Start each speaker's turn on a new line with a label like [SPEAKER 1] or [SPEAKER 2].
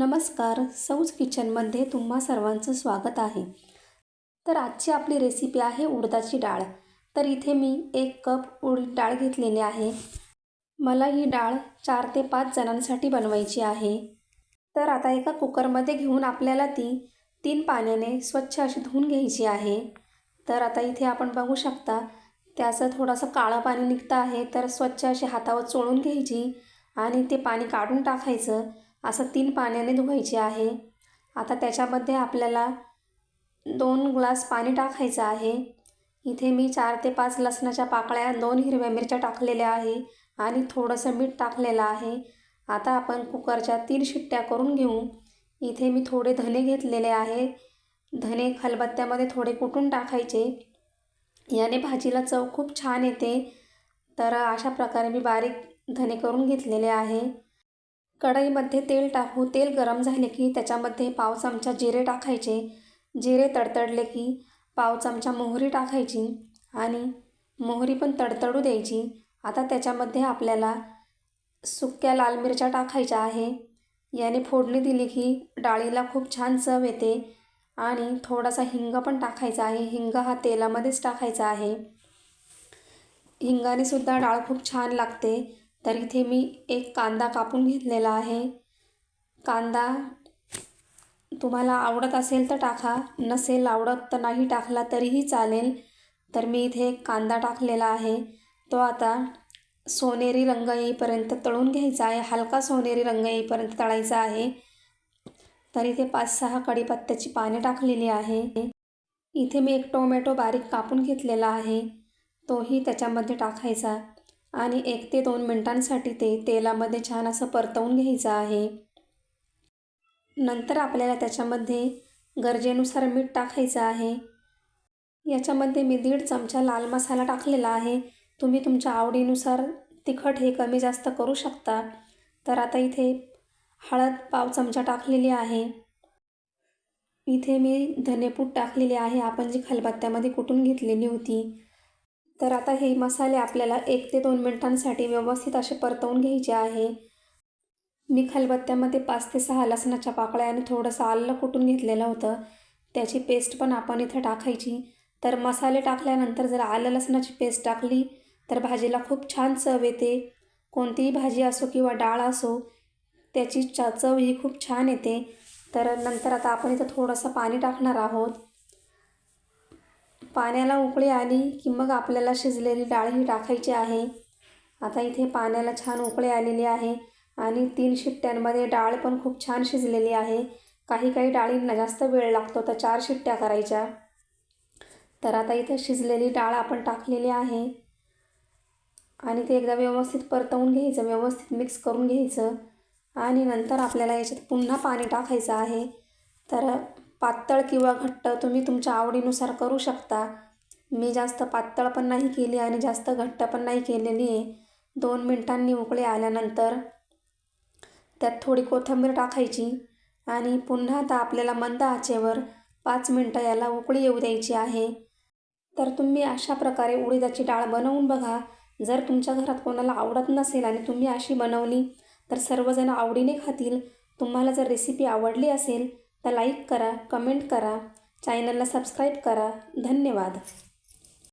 [SPEAKER 1] नमस्कार सौज किचनमध्ये तुम्हा सर्वांचं स्वागत आहे. तर आजची आपली रेसिपी आहे उडदाची डाळ. तर इथे मी एक कप उडीद डाळ घेतलेली आहे. मला ही डाळ चार ते पाच जणांसाठी बनवायची आहे. तर आता एका कुकरमध्ये घेऊन आपल्याला ती तीन पाण्याने स्वच्छ अशी धुवून घ्यायची आहे. तर आता इथे आपण बघू शकता त्याचं थोडंसं काळं पाणी निघतं आहे. तर स्वच्छ अशी हातावर चोळून घ्यायची आणि ते पाणी काढून टाकायचं. असं तीन पाण्याने धुवायचे आहे. आता त्याच्यामध्ये आपल्याला दोन ग्लास पाणी टाकायचं आहे. इथे मी चार ते पाच लसणाच्या पाकळ्या दोन हिरव्या मिरच्या टाकलेल्या आहे आणि थोडंसं मीठ टाकलेलं आहे. आता आपण कुकरच्या तीन शिट्ट्या करून घेऊ. इथे मी थोडे धने घेतलेले आहे. धने खलबत्त्यामध्ये थोडे कुटून टाकायचे. याने भाजीला चव खूप छान येते. तर अशा प्रकारे मी बारीक धने करून घेतलेले आहे. कढईमध्ये तेल टाकू तेल गरम झाले की त्याच्यामध्ये पाव चमचा जिरे टाकायचे. जिरे तडतडले की पाव चमचा मोहरी टाकायची आणि मोहरी पण तडतडू द्यायची. आता त्याच्यामध्ये आपल्याला सुक्या लाल मिरच्या टाकायच्या आहे. याने फोडणी दिली की डाळीला खूप छान चव येते आणि थोडासा हिंग पण टाकायचा आहे. हिंग हा तेलामध्येच टाकायचा आहे. हिंगाने सुद्धा डाळ खूप छान लागते. तर इथे मी एक कांदा कापून घेतलेला आहे. कांदा तुम्हाला आवडत असेल तर टाका नसेल आवडत तर नाही टाकला तरीही चालेल. तर मी इथे एक कांदा टाकलेला आहे. तो आता सोनेरी रंग येईपर्यंत तळून घ्यायचा आहे. हलका सोनेरी रंग येईपर्यंत तळायचा आहे. तर इथे पाच सहा कढीपत्त्याची पाने टाकलेली आहे. इथे मी एक टोमॅटो बारीक कापून घेतलेला आहे. तोही त्याच्यामध्ये टाकायचा. आणि एक ते दोन मिनटांसाठी ते तेलामध्ये छान असं परतवून घ्यायचं आहे. नंतर आपल्याला त्याच्यामध्ये गरजेनुसार मीठ टाकायचं आहे. याच्यामध्ये मी दीड चमचा लाल मसाला टाकलेला आहे. तुम्ही तुमच्या आवडीनुसार तिखट हे कमी जास्त करू शकता. तर आता इथे हळद पाव चमचा टाकलेली आहे. इथे मी धनेपूड टाकलेली आहे. आपण जी खलबत्त्यामध्ये कुटून घेतलेली होती तर आता हे मसाले आपल्याला एक ते दोन मिनटांसाठी व्यवस्थित असे परतवून घ्यायचे आहे. मी खलबत्त्यामध्ये पाच ते सहा लसणाच्या पाकळ्या आणि थोडंसं आलं कुटून घेतलेलं होतं. त्याची पेस्ट पण आपण इथं टाकायची. तर मसाले टाकल्यानंतर जर आलं लसणाची पेस्ट टाकली तर भाजीला खूप छान चव येते. कोणतीही भाजी असो किंवा डाळ असो त्याची चा चव ही खूप छान येते. तर नंतर आता आपण इथं थोडंसं पाणी टाकणार आहोत. पाण्याला उकळी आली की मग आपल्याला शिजलेली डाळ ही टाकायची आहे. आता इथे पाण्याला छान उकळी आलेली आहे आणि तीन शिट्ट्यांमध्ये डाळ पण खूप छान शिजलेली आहे. काही काही डाळींना जास्त वेळ लागतो तर चार शिट्ट्या करायच्या. तर आता इथं शिजलेली डाळ आपण टाकलेली आहे. आणि ते एकदा व्यवस्थित परतवून घ्यायचं व्यवस्थित मिक्स करून घ्यायचं. आणि नंतर आपल्याला याच्यात पुन्हा पाणी टाकायचं आहे. तर पातळ किंवा घट्ट तुम्ही तुमच्या आवडीनुसार करू शकता. मी जास्त पातळ पण नाही केली आणि जास्त घट्ट पण नाही केलेली आहे. दोन मिनटांनी उकळी आल्यानंतर त्यात थोडी कोथिंबीर टाकायची आणि पुन्हा आता आपल्याला मंद आचेवर पाच मिनटं याला उकळी येऊ द्यायची आहे. तर तुम्ही अशा प्रकारे उडीदाची डाळ बनवून बघा. जर तुमच्या घरात कोणाला आवडत नसेल आणि तुम्ही अशी बनवली तर सर्वजण आवडीने खातील. तुम्हाला जर रेसिपी आवडली असेल तर लाईक करा कमेंट करा चॅनलला सबस्क्राईब करा. धन्यवाद.